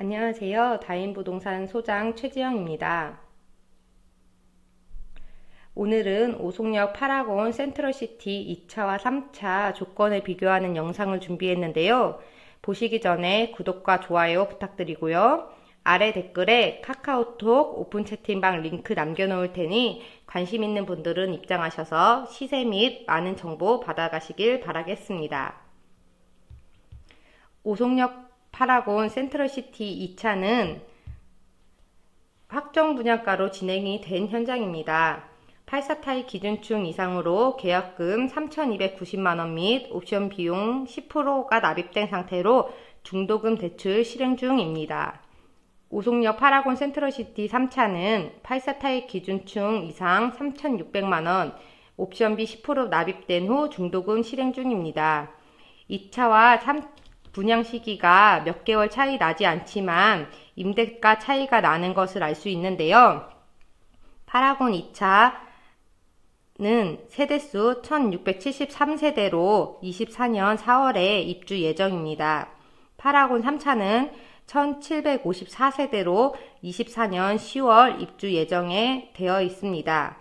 안녕하세요. 다인부동산 소장 최지영입니다. 오늘은 오송역 파라곤 센트럴시티 2차와 3차 조건을 비교하는 영상을 준비했는데요. 보시기 전에 구독과 좋아요 부탁드리고요. 아래 댓글에 카카오톡 오픈 채팅방 링크 남겨놓을 테니 관심 있는 분들은 입장하셔서 시세 및 많은 정보 받아가시길 바라겠습니다. 오송역 파라곤 센트럴시티 2차는 확정 분양가로 진행이 된 현장입니다. 84타입 기준층 이상으로 계약금 3,290만원 및 옵션 비용 10%가 납입된 상태로 중도금 대출 실행 중입니다. 오송역 파라곤 센트럴시티 3차는 84타입 기준층 이상 3,600만원, 옵션비 10% 납입된 후 중도금 실행 중입니다. 2차와 3, 분양 시기가 몇 개월 차이 나지 않지만 임대가 차이가 나는 것을 알 수 있는데요. 파라곤 2차는 세대수 1673세대로 24년 4월에 입주 예정입니다. 파라곤 3차는 1754세대로 24년 10월 입주 예정에 되어 있습니다.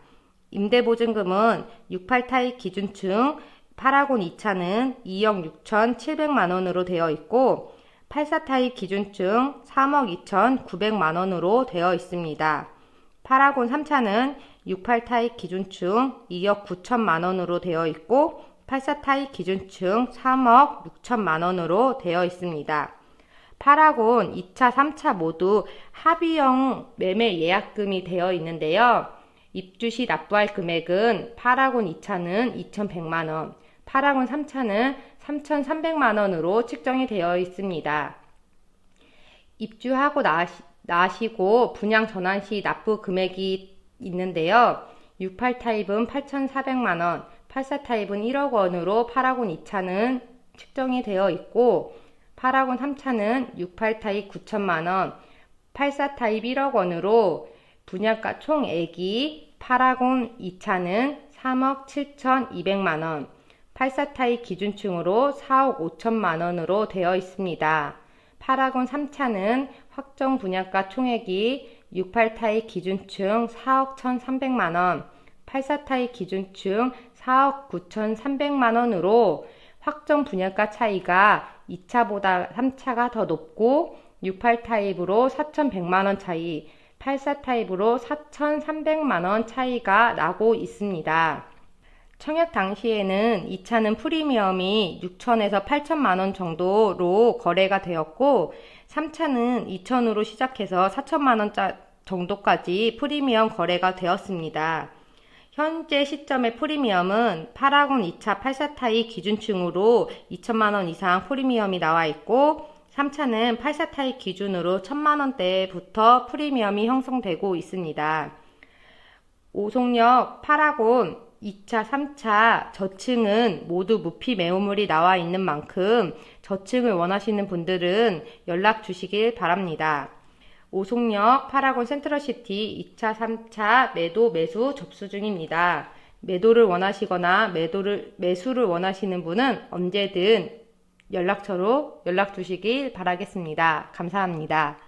임대보증금은 68타입 기준층 파라곤 2차는 2억 6,700만 원으로 되어 있고 84 타입 기준층 3억 2,900만 원으로 되어 있습니다. 파라곤 3차는 68 타입 기준층 2억 9천만 원으로 되어 있고 84 타입 기준층 3억 6천만 원으로 되어 있습니다. 파라곤 2차, 3차 모두 합의형 매매 예약금이 되어 있는데요. 입주 시 납부할 금액은 파라곤 2차는 2,100만 원, 파라곤 3차는 3,300만원으로 측정이 되어 있습니다. 입주하고 나시, 나시고 분양 전환 시 납부 금액이 있는데요. 68 타입은 8,400만원, 84 타입은 1억 원으로 파라곤 2차는 측정이 되어 있고, 파라곤 3차는 68 타입 9천만원, 84 타입 1억 원으로 분양가 총액이 파라곤 2차는 3억 7,200만원, 84 타입 기준층으로 4억 5천만 원으로 되어 있습니다. 파라곤 3차는 확정 분양가 총액이 68 타입 기준층 4억 1,300만 원, 84 타입 기준층 4억 9,300만 원으로 확정 분양가 차이가 2차보다 3차가 더 높고 68 타입으로 4,100만 원 차이, 84 타입으로 4,300만 원 차이가 나고 있습니다. 청약 당시에는 2차는 프리미엄이 6천에서 8천만 원 정도로 거래가 되었고 3차는 2천으로 시작해서 4천만 원 정도까지 프리미엄 거래가 되었습니다. 현재 시점의 프리미엄은 파라곤 2차 84타입 기준층으로 2천만 원 이상 프리미엄이 나와 있고 3차는 84타입 기준으로 1천만 원대부터 프리미엄이 형성되고 있습니다. 오송역 파라곤 2차, 3차 저층은 모두 무피 매우물이 나와 있는 만큼 저층을 원하시는 분들은 연락 주시길 바랍니다. 오송역 파라곤 센트럴시티 2차, 3차 매도 매수 접수 중입니다. 매도를 원하시거나 매도를 매수를 원하시는 분은 언제든 연락처로 연락 주시길 바라겠습니다. 감사합니다.